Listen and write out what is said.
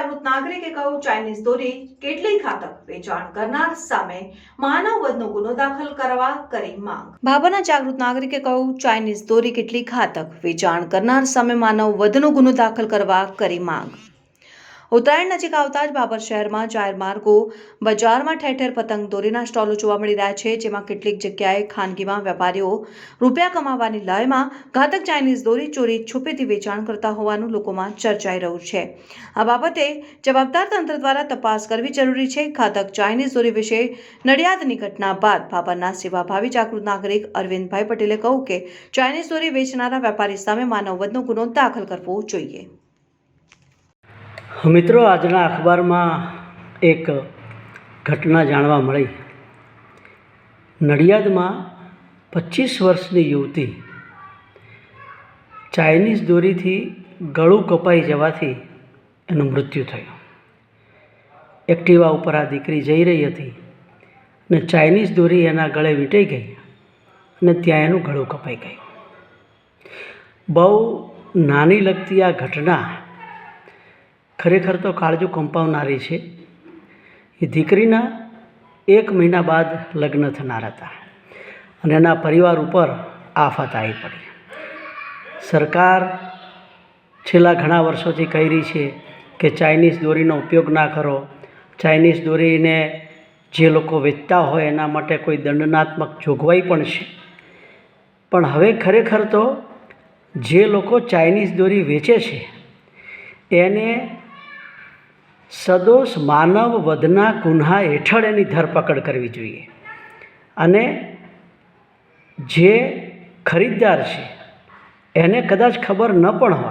જાગૃત નાગરિકે કહ્યું, ચાઇનીઝ દોરી કેટલી ઘાતક વેચાણ કરનાર સામે માનવ વધનો ગુનો દાખલ કરવા કરી માંગ. ભાભાના જાગૃત નાગરિકે કહ્યું, ચાઇનીઝ દોરી કેટલી ઘાતક વેચાણ કરનાર સામે માનવ વધનો ગુનો દાખલ કરવા કરી માંગ. ઉત્તરાયણ નજીક આવતા જ બાબર શહેરમાં જાહેર માર્ગો બજારમાં ઠેર ઠેર પતંગ દોરીના સ્ટોલો જોવા મળી રહ્યા છે, જેમાં કેટલીક જગ્યાએ ખાનગીમાં વેપારીઓ રૂપિયા કમાવાની લયમાં ઘાતક ચાઇનીઝ દોરી, ચોરી, છુપેથી વેચાણ કરતા હોવાનું લોકોમાં ચર્ચાઈ રહ્યું છે. આ બાબતે જવાબદાર તંત્ર દ્વારા તપાસ કરવી જરૂરી છે. ઘાતક ચાઇનીઝ દોરી વિશે નડિયાદની ઘટના બાદ બાબરના સેવાભાવી જાગૃત નાગરિક અરવિંદભાઈ પટેલે કહ્યું કે ચાઇનીઝ દોરી વેચનારા વેપારી સામે માનવવધનો ગુનો દાખલ કરવો જોઈએ. મિત્રો, આજના અખબારમાં એક ઘટના જાણવા મળી. નડિયાદમાં પચીસ વર્ષની યુવતી ચાઇનીઝ દોરીથી ગળું કપાઈ જવાથી એનું મૃત્યુ થયું. એક્ટિવા ઉપર આ દીકરી જઈ રહી હતી અને ચાઇનીઝ દોરી એના ગળે વીંટાઈ ગઈ અને ત્યાં એનું ગળું કપાઈ ગયું. બહુ નાની લગતી આ ઘટના ખરેખર તો કાળજું કંપાવનારી છે. એ દીકરીના એક મહિના બાદ લગ્ન થનાર હતા અને એના પરિવાર ઉપર આફત આવી પડી. સરકાર છેલ્લા ઘણા વર્ષોથી કહી રહી છે કે ચાઇનીઝ દોરીનો ઉપયોગ ના કરો. ચાઇનીઝ દોરીને જે લોકો વેચતા હોય એના માટે કોઈ દંડનાત્મક જોગવાઈ પણ છે. પણ હવે ખરેખર તો જે લોકો ચાઇનીઝ દોરી વેચે છે, એને સદોષ માનવ વધના ગુન્હા હેઠળ એની ધરપકડ કરવી જોઈએ. અને જે ખરીદદાર છે, એને કદાચ ખબર ન પણ હોય